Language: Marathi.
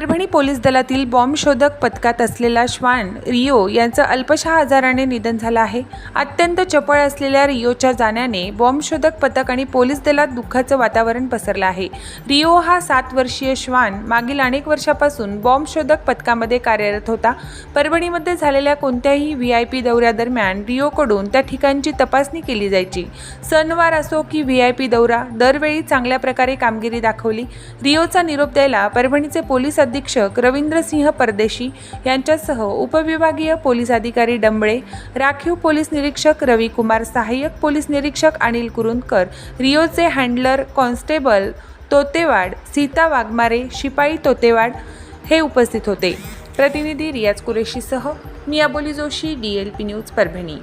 परभणी पोलीस दलातील बॉम्ब शोधक पथकात असलेला श्वान रिओ यांचं अल्पशा आजाराने निधन झालं आहे. अत्यंत चपळ असलेल्या रिओच्या जाण्याने बॉम्ब शोधक पथक आणि पोलीस दलात दुःखाचं वातावरण पसरलं आहे. रिओ हा सात वर्षीय श्वान मागील अनेक वर्षापासून बॉम्ब शोधक पथकामध्ये कार्यरत होता. परभणीमध्ये झालेल्या कोणत्याही व्ही आय पी दौऱ्यादरम्यान रिओकडून त्या ठिकाणची तपासणी केली जायची. सणवार असो की व्ही आय पी दौरा दरवेळी चांगल्या प्रकारे कामगिरी दाखवली. रिओचा निरोप द्यायला परभणीचे पोलीस अधीक्षक रवींद्रसिंह परदेशी यांच्यासह उपविभागीय पोलीस अधिकारी डंबळे राखीव पोलीस निरीक्षक रविकुमार सहाय्यक पोलीस निरीक्षक अनिल कुरुंदकर रिओचे हँडलर कॉन्स्टेबल तोतेवाड सीता वाघमारे शिपाई तोतेवाड हे उपस्थित होते. प्रतिनिधी रियाज कुरेशीसह मी Aboli Joshi D L P news Parbhani.